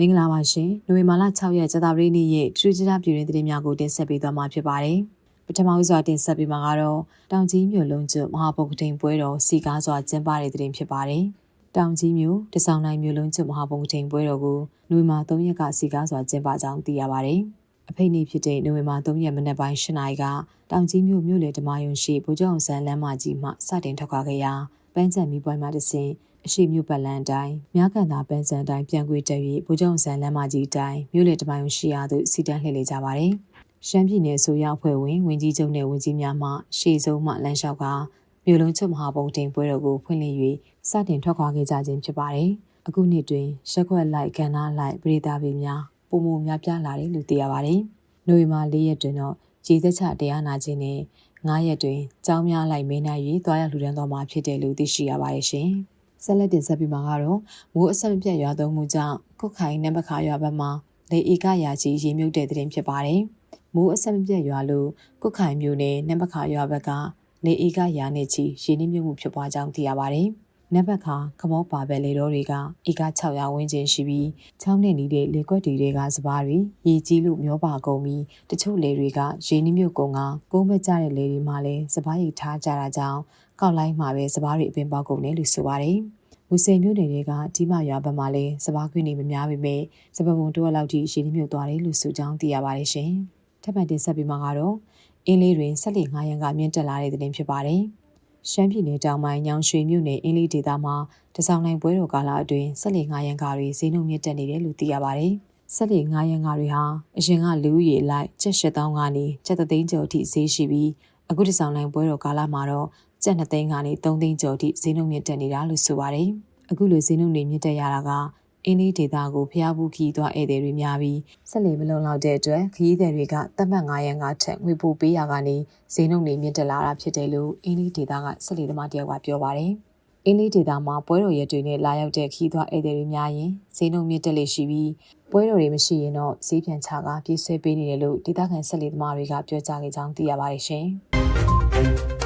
မင်္ဂလာပါရှင်။နိုဝင်ဘာလ6ရက်ကြာသပတေးနေ့ရဲ့ထူးခြားပြည်တွင်သတင်းများကိုတင်ဆက်ပေးသွားမှာဖြစ်ပါတယ်။ပထမဦးစွာတင်ဆက်ပေးမှာကတော့တောင်ကြီးမြို့လုံးကျွမဟာဗုဒ္ဓတိန်ပွဲတော်စီကားစွာကျင်းပတဲ့သတင်းဖြစ်ပါတယ်။တောင်ကြီးမြို့တဆောင်နိုင်မြို့လုံးကျွမဟာဗုဒ္ဓတိန်ပွဲတော်ကိုနိုဝင်ဘာ3ရက်ကစီကားစွာကျင်းပကြောင်းသိရပါတယ်။အဖိတ်နေ့ဖြစ်တဲ့နိုဝင်ဘာ3ရက်မနက်ပိုင်း8နာရီကတောင်ကြီးမြို့မြို့လေဓမ္မယုံရှိဗိုလ်ချုပ်အောင်ဆန်းလမ်းမကြီးမှစတင်ထွက်ခွာခဲ့ရာ ပန်းချံမီပွဲမှာတစဉ်အရှိမြို့ပတ်လန်းတိုင်းမြကန်သာပန်းစံတိုင်းပြန်ကွေတက်၍ဗိုလ်ချုပ်ဆန်လမ်းမကြီးတိုင်းမြို့လေတမိုင်ရှိရာသို့စီတန်းလှည့်လေကြပါတယ်။ရှမ်းပြည်နယ်ဆိုရအဖွဲ့ဝင်ဝင်ကြီးချုပ်နဲ့ဝင်ကြီးများမှရှေ့ဆုံးမှလမ်းလျှောက်ကမြို့လုံးချုပ်မဟာဘုံတင်ပွဲတော်ကိုဖွင့်လှစ်၍စတင်ထွက်ခွာခဲ့ကြခြင်းဖြစ်ပါတယ်။အခုနှစ်တွင်ရက်ခွက်လိုက်ကဏ္ဍလိုက်ပြည်သားပေများပုံမှုများပြားလာတယ်လို့သိရပါတယ်။နိုဝင်ဘာ၄ရက်တွင်တော့ကြည်သက်ချတရားနာခြင်းနဲ့ 9ရက်တွင်ကျောင်းများလိုက်မင်းနိုင်၍တွားရလှူဒန်းတော်မှာဖြစ်တယ်လို့သိရှိရပါတယ်ရှင်။ဆက်လက်တင်ဆက်ပြီးမှာကတော့မိုးအဆက်မပြတ်ရွာသွန်းမှုကြောင့်ကုတ်ခိုင်နံပါတ်ခါရွာဘက်မှာလေဧကရာကြီးရေမြုပ်တဲ့တဲ့တင်ဖြစ်ပါတယ်။မိုးအဆက်မပြတ်ရွာလို့ကုတ်ခိုင်မြို့နယ်နံပါတ်ခါရွာဘက်ကလေဧကရာနဲ့ချီရေနှိမ့်မြုပ်မှုဖြစ်ပွားကြောင်းသိရပါတယ်။ နံပါတ်ခါခမောပါပဲလေတော်တွေကဧက600ဝန်းကျင်ရှိပြီးချောင်းနဲ့နီးတဲ့လေကွက်တီတွေကစပားတွေရေကြီးလို့မျောပါကုန်ပြီးတချို့လေတွေကရေနှိမ့်မြုပ်ကုန်ကကုန်းမကျတဲ့လေတွေမှာလည်းစပားရိတ်ထားကြတာကြောင့်ကောက်လိုက်မှာပဲစပားတွေအပင်ပေါက်ကုန်တယ်လို့ဆိုပါတယ်။မူစိန်မြို့နယ်တွေကဒီမရွာဘက်မှာလည်းစပားခွေးနေမများပေမဲ့စပပုံတော့လောက်ထိရှည်နှမြုပ်သွားတယ်လို့ဆိုကြောင်းသိရပါတယ်ရှင်။ထပ်မံတင်ဆက်ပြီးမှကတော့အင်းလေးတွင်ဆက်လက်9ရန်ကမြင့်တက်လာတဲ့သတင်းဖြစ်ပါတယ်။ ရှမ်းပြည်နယ်တောင်ပိုင်းညောင်ရွှေမြို့နယ်အင်းလေးဒေသမှာတစောင်းနိုင်ပွဲတော်ကာလအတွင်းဆက်လက်9ရန်ကတွေဈေးနှုန်းမြင့်တက်နေတယ်လို့သိရပါတယ်။ဆက်လက်9ရန်ကတွေဟာအရင်ကလူဦးရေလိုက်ကျပ်8000ကနေကျပ်သိန်းကျော်အထိဈေးရှိပြီးအခုတစောင်းနိုင်ပွဲတော်ကာလမှာတော့ကျပ်2သိန်းကနေ3သိန်းကျော်ထိဈေးနှုန်းမြင့်တက်နေတာလို့ဆိုပါတယ်။အခုလိုဈေးနှုန်းတွေမြင့်တက်ရတာက အင်းလေးဒေတာကိုဖျားဘူးခီးသွားဧည့်သည်တွေများပြီးဆက်လေမလုံလောက်တဲ့အတွက်ခရီးသည်တွေကတတ်မှတ်9ရန်ကထက်ငွေပိုပေးရကနေဈေးနှုန်းတွေမြင့်တက်လာတာဖြစ်တယ်လို့အင်းလေးဒေတာကဆက်လေသမားတယောက်ကပြောပါတယ်။အင်းလေးဒေတာမှာပွဲတော်ရက်တွေနဲ့လာရောက်တဲ့ခီးသွားဧည့်သည်တွေများရင်ဈေးနှုန်းမြင့်တက်လေရှိပြီးပွဲတော်တွေမရှိရင်တော့ဈေးပြန်ချကပြေးဆွဲပေးနေတယ်လို့ဒေတာခံဆက်လေသမားတွေကပြောကြားခဲ့ကြောင်းသိရပါတယ်ရှင်။